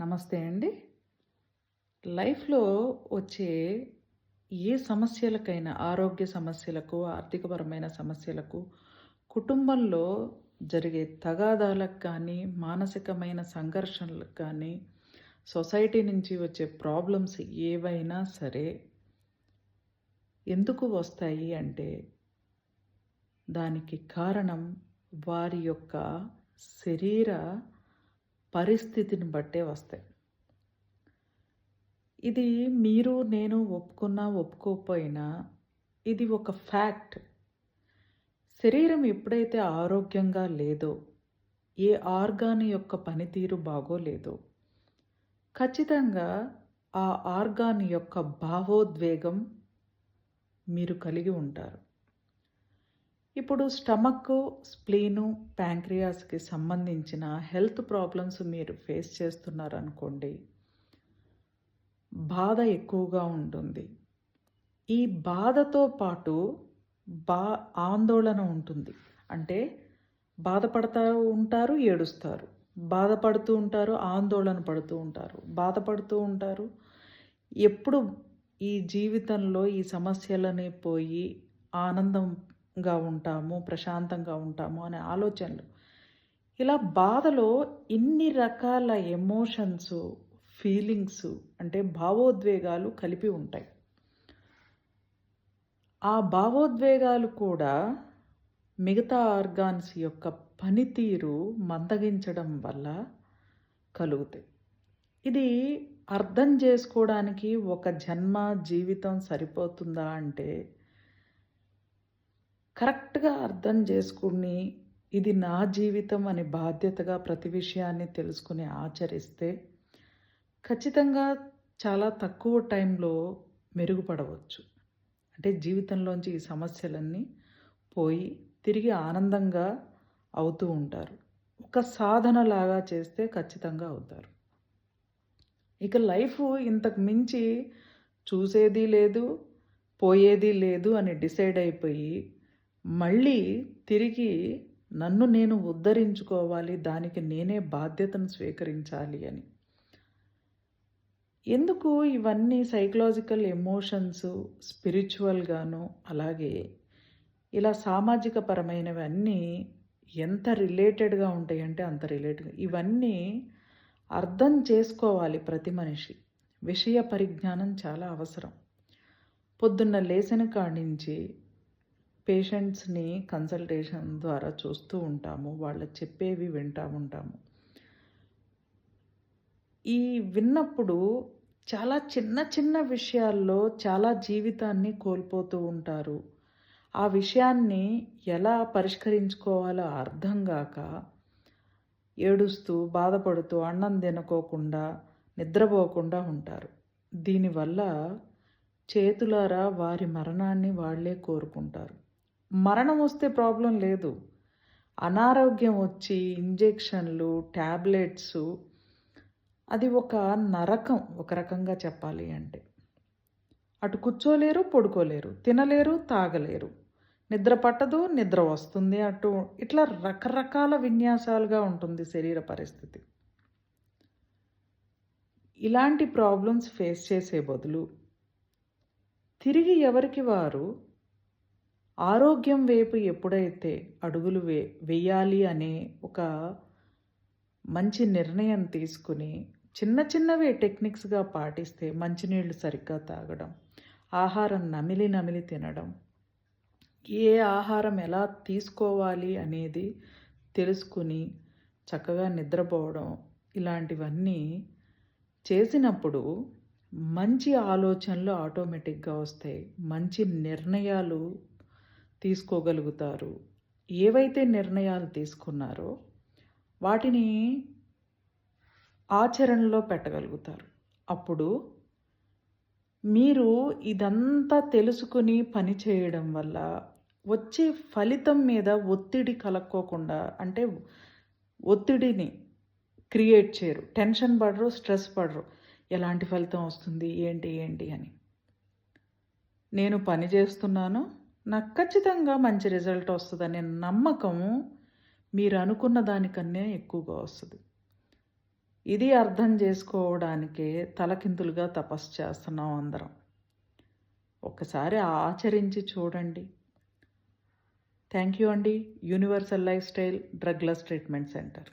నమస్తే అండి. లైఫ్‌లో వచ్చే ఏ సమస్యలకైనా ఆరోగ్య సమస్యలకు, ఆర్థికపరమైన సమస్యలకు, కుటుంబంలో జరిగే తగాదాలకు కానీ, మానసికమైన సంఘర్షణలకు కానీ, సొసైటీ నుంచి వచ్చే ప్రాబ్లమ్స్ ఏవైనా సరే ఎందుకు వస్తాయి అంటే, దానికి కారణం వారి యొక్క శరీర పరిస్థితిని బట్టే వస్తాయి. ఇది మీరు, నేను ఒప్పుకున్నా, ఒప్పుకోకపోయినా ఇది ఒక ఫ్యాక్ట్. శరీరం ఎప్పుడైతే ఆరోగ్యంగా లేదో, ఏ ఆర్గాన్ యొక్క పనితీరు బాగోలేదో, ఖచ్చితంగా ఆ ఆర్గాన్ యొక్క భావోద్వేగం మీరు కలిగి ఉంటారు. ఇప్పుడు స్టమక్కు, స్ప్లీను, ప్యాంక్రియాస్‌కి సంబంధించిన హెల్త్ ప్రాబ్లమ్స్ మీరు ఫేస్ చేస్తున్నారనుకోండి. బాధ ఎక్కువగా ఉంటుంది. ఈ బాధతో పాటు బా ఆందోళన ఉంటుంది. అంటే బాధపడతా ఉంటారు, ఏడుస్తారు. బాధపడుతూ ఉంటారు, ఆందోళన పడుతూ ఉంటారు. బాధపడుతూ ఉంటారు. ఎప్పుడు ఈ జీవితంలో ఈ సమస్యలని పోయి ఆనందం ఆనందంగా ఉంటాము, ప్రశాంతంగా ఉంటాము అనే ఆలోచనలు. ఇలా బాధలో ఇన్ని రకాల ఎమోషన్స్ ఫీలింగ్స్ అంటే భావోద్వేగాలు కలిపి ఉంటాయి. ఆ భావోద్వేగాలు కూడా మిగతా ఆర్గాన్స్ యొక్క పనితీరు మందగించడం వల్ల కలుగుతాయి. ఇది అర్థం చేసుకోవడానికి ఒక జన్మ, జీవితం సరిపోతుందా అంటే కరెక్ట్‌గా అర్థం చేసుకుని ఇది నా జీవితం అని బాధ్యతగా ప్రతి విషయాన్ని తెలుసుకొని ఆచరిస్తే, ఖచ్చితంగా చాలా తక్కువ టైంలో మెరుగుపడవచ్చు. అంటే జీవితంలోంచి ఈ సమస్యలన్నీ పోయి తిరిగి ఆనందంగా అవుతూ ఉంటారు. ఒక సాధనలాగా చేస్తే ఖచ్చితంగా అవుతారు. ఇక లైఫ్ ఇంతకు మించి చూసేది లేదు, పోయేది లేదు అని డిసైడ్ అయిపోయి, మళ్ళీ తిరిగి నన్ను నేను ఉద్ధరించుకోవాలి, దానికి నేనే బాధ్యతను స్వీకరించాలి అని. ఎందుకు ఇవన్నీ సైకలాజికల్ ఎమోషన్స్ స్పిరిచువల్గాను అలాగే ఇలా సామాజిక పరమైనవన్నీ ఎంత రిలేటెడ్‌గా ఉంటాయంటే అంత రిలేటెడ్ ఇవన్నీ అర్థం చేసుకోవాలి ప్రతి మనిషి. విషయ పరిజ్ఞానం చాలా అవసరం. పొద్దున్న లేసిన నుంచి పేషెంట్స్‌ని కన్సల్టేషన్ ద్వారా చూస్తూ ఉంటాము. వాళ్ళు చెప్పేవి వింటూ ఉంటాము. ఈ విన్నప్పుడు చాలా చిన్న చిన్న విషయాల్లో చాలా జీవితాన్ని కోల్పోతూ ఉంటారు. ఆ విషయాన్ని ఎలా పరిష్కరించుకోవాలో అర్థం కాక ఏడుస్తూ, బాధపడుతూ, అన్నం తినుకోకుండా, నిద్రపోకుండా ఉంటారు. దీనివల్ల చేతులారా వారి మరణాన్ని వాళ్ళే కోరుకుంటారు. మరణం వస్తే ప్రాబ్లం లేదు. అనారోగ్యం వచ్చి ఇంజెక్షన్‌లు, ట్యాబ్లెట్స్ అది ఒక నరకం ఒక రకంగా చెప్పాలి అంటే. అటు కూర్చోలేరు, పడుకోలేరు, తినలేరు, తాగలేరు. నిద్ర పట్టదు, నిద్ర వస్తుంది. అటు ఇట్లా రకరకాల విన్యాసాలుగా ఉంటుంది శరీర పరిస్థితి. ఇలాంటి ప్రాబ్లమ్స్ ఫేస్ చేసే బదులు తిరిగి ఎవరికి వారు ఆరోగ్యం వైపు ఎప్పుడైతే అడుగులు వే వేయాలి అనే ఒక మంచి నిర్ణయం తీసుకొని, చిన్న చిన్నవే టెక్నిక్స్‌గా పాటిస్తే మంచినీళ్ళు సరిగ్గా తాగడం, ఆహారం నమిలి నమిలి తినడం, ఏ ఆహారం ఎలా తీసుకోవాలి అనేది తెలుసుకుని చక్కగా నిద్రపోవడం ఇలాంటివన్నీ చేసినప్పుడు మంచి ఆలోచనలు ఆటోమేటిక్‌గా వస్తాయి. మంచి నిర్ణయాలు తీసుకోగలుగుతారు. ఏవైతే నిర్ణయాలు తీసుకున్నారో వాటిని ఆచరణలో పెట్టగలుగుతారు. అప్పుడు మీరు ఇదంతా తెలుసుకుని పని చేయడం వల్ల వచ్చే ఫలితం మీద ఒత్తిడి కలక్కోకుండా అంటే ఒత్తిడిని క్రియేట్ చేయరు. టెన్షన్ పడరు, స్ట్రెస్ పడరు. ఎలాంటి ఫలితం వస్తుంది? ఏంటి? ఏంటి? అని. నేను పని చేస్తున్నాను. నాకు ఖచ్చితంగా మంచి రిజల్ట్ వస్తుందనే నమ్మకం మీరు అనుకున్న దానికన్నా ఎక్కువగా వస్తుంది. ఇది అర్థం చేసుకోవడానికే తలకిందులుగా తపస్సు చేస్తున్నాం అందరం. ఒకసారి ఆచరించి చూడండి. థ్యాంక్ యూ అండి. Universal life style drugless treatment centre.